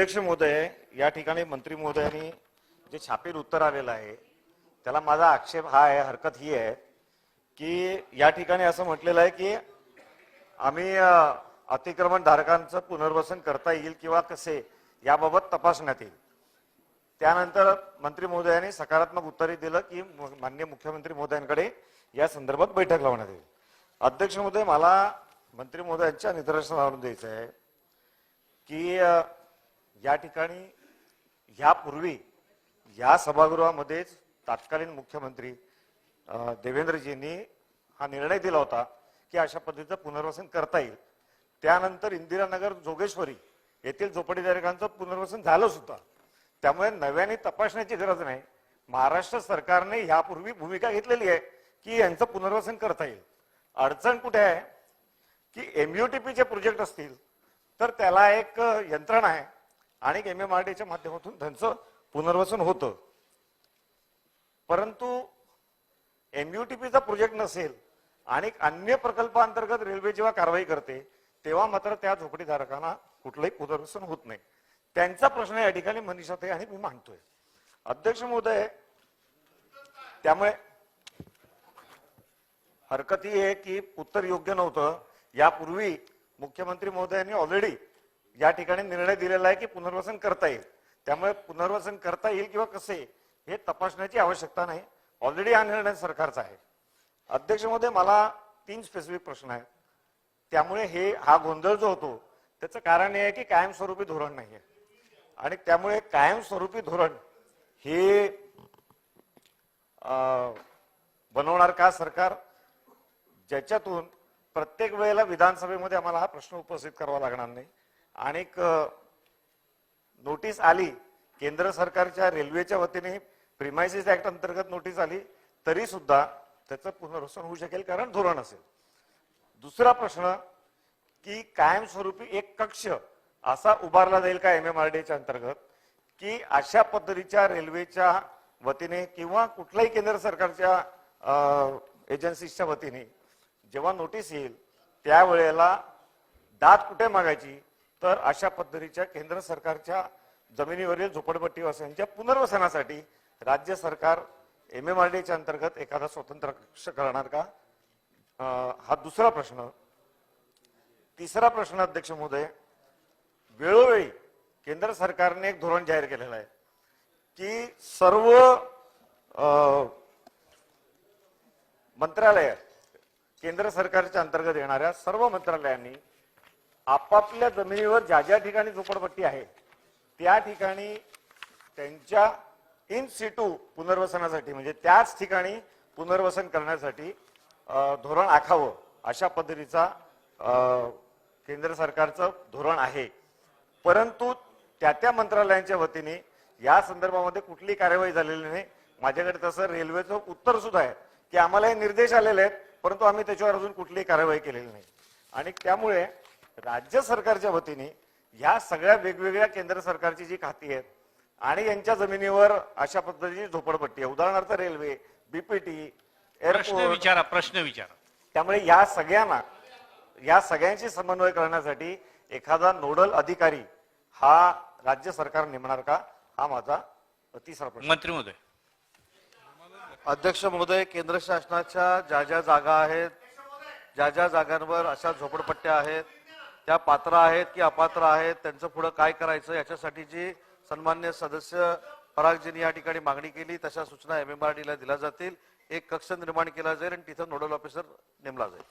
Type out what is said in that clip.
अध्यक्ष महोदय या ठिकाणी मंत्री महोदयांनी जे छापील उत्तर आलेलं आहे त्याला माझा आक्षेप हा आहे हरकत ही आहे की या ठिकाणी असं म्हटलेलं आहे की आम्ही अतिक्रमण धारकांचं पुनर्वसन करता येईल किंवा कसे याबाबत तपासण्यात येईल. त्यानंतर मंत्री महोदयांनी सकारात्मक उत्तरही दिलं की मान्य माननीय मुख्यमंत्री महोदयांकडे या संदर्भात बैठक लावण्यात येईल. अध्यक्ष महोदय मला मंत्री महोदयांच्या निदर्शनावरून द्यायचं आहे की या ठिकाणी ह्यापूर्वी या सभागृहामध्येच तत्कालीन मुख्यमंत्री देवेंद्रजींनी हा निर्णय दिला होता की अशा पद्धतीचं पुनर्वसन करता येईल. त्यानंतर इंदिरानगर जोगेश्वरी येथील झोपडीधारकांचं पुनर्वसन झालं सुद्धा. त्यामुळे नव्याने तपासण्याची गरज नाही. महाराष्ट्र सरकारने यापूर्वी भूमिका घेतलेली आहे की यांचं पुनर्वसन करता येईल. अडचण कुठे आहे? की एमयूटीपीचे प्रोजेक्ट असतील तर त्याला एक यंत्रणा आहे. आणि एम एम आर डीच्या माध्यमातून त्यांचं पुनर्वसन होतं. परंतु एमयूटीपीचा प्रोजेक्ट नसेल आणि अन्य प्रकल्पांतर्गत रेल्वे जेव्हा कारवाई करते तेव्हा मात्र त्या झोपडीधारकांना कुठलंही पुनर्वसन होत नाही. त्यांचा प्रश्न या ठिकाणी मनीषात आहे आणि मी मांडतोय. अध्यक्ष महोदय त्यामुळे हरकत ही आहे की उत्तर योग्य नव्हतं. यापूर्वी मुख्यमंत्री महोदयांनी ऑलरेडी या ठिकाणी निर्णय दिलेला आहे की पुनर्वसन करता येईल. त्यामुळे पुनर्वसन करता येईल किंवा कसे हे तपासण्याची आवश्यकता नाही. ऑलरेडी हा निर्णय सरकारचा आहे. अध्यक्ष महोदय मला तीन स्पेसिफिक प्रश्न आहेत. त्यामुळे हे हा गोंधळ जो होतो त्याचं कारण हे आहे की कायमस्वरूपी धोरण नाही आहे आणि त्यामुळे कायमस्वरूपी धोरण हे बनवणार का सरकार? ज्याच्यातून प्रत्येक वेळेला विधानसभेमध्ये आम्हाला हा प्रश्न उपस्थित करावा लागणार नाही. अनेक नोटीस आली केंद्र सरकारच्या रेल्वेच्या वतीने प्रिमायसिस ऍक्ट अंतर्गत नोटीस आली तरी सुद्धा त्याचं पुनर्वसन होऊ शकेल कारण धोरण असेल. दुसरा प्रश्न की कायमस्वरूपी एक कक्ष असा उभारला जाईल का एम एम आर डीच्या अंतर्गत की अशा पद्धतीच्या रेल्वेच्या वतीने किंवा कुठल्याही केंद्र सरकारच्या एजन्सीच्या वतीने जेव्हा नोटीस येईल त्यावेळेला दात कुठे मागायची? तर अशा पद्धतीच्या केंद्र सरकारच्या जमिनीवरील झोपडपट्टीवासियांच्या पुनर्वसनासाठी राज्य सरकार एम एम आर डीच्या अंतर्गत एखादा स्वतंत्र कक्ष करणार का? हा दुसरा प्रश्न. तिसरा प्रश्न अध्यक्ष महोदय वेळोवेळी केंद्र सरकारने एक धोरण जाहीर केलेलं आहे की सर्व मंत्रालय केंद्र सरकारच्या अंतर्गत येणाऱ्या सर्व मंत्रालयांनी आपापल्या जमिनीवर ज्या ज्या ठिकाणी झोपडपट्टी आहे त्या ठिकाणी त्यांच्या इन सिटू पुनर्वसनासाठी म्हणजे त्याच ठिकाणी पुनर्वसन करण्यासाठी धोरण आखावं अशा पद्धतीचा केंद्र सरकारचं धोरण आहे. परंतु त्या त्या मंत्रालयांच्या वतीने या संदर्भामध्ये कुठली कार्यवाही झालेली नाही. माझ्याकडे तसं रेल्वेचं उत्तर सुद्धा आहे की आम्हाला हे निर्देश आलेले आहेत परंतु आम्ही त्याच्यावर अजून कुठलीही कार्यवाही केलेली नाही. आणि त्यामुळे राज्य सरकारच्या वतीने ह्या सगळ्या वेगवेगळ्या केंद्र सरकारची जी खाती आहेत आणि यांच्या जमिनीवर अशा पद्धतीची झोपडपट्टी आहे. उदाहरणार्थ रेल्वे बीपीटी प्रश्न एअरपोर्ट विचारा प्रश्न विचारा. त्यामुळे या सगळ्यांना या सगळ्यांशी समन्वय करण्यासाठी एखादा नोडल अधिकारी हा राज्य सरकार नेमणार का? हा माझा तिसरा प्रश्न. मंत्री महोदय. अध्यक्ष महोदय केंद्र शासनाच्या ज्या ज्या जागा आहेत ज्या ज्या जागांवर अशा झोपडपट्ट्या आहेत त्या पात्र आहेत की अपात्र आहेत त्यांचं पुढं काय करायचं याच्यासाठी जी सन्मान्य सदस्य परागजींनी या ठिकाणी मागणी केली तशा सूचना एम एम आर डीला दिल्या जातील. एक कक्ष निर्माण केला जाईल आणि तिथं नोडल ऑफिसर नेमला जाईल.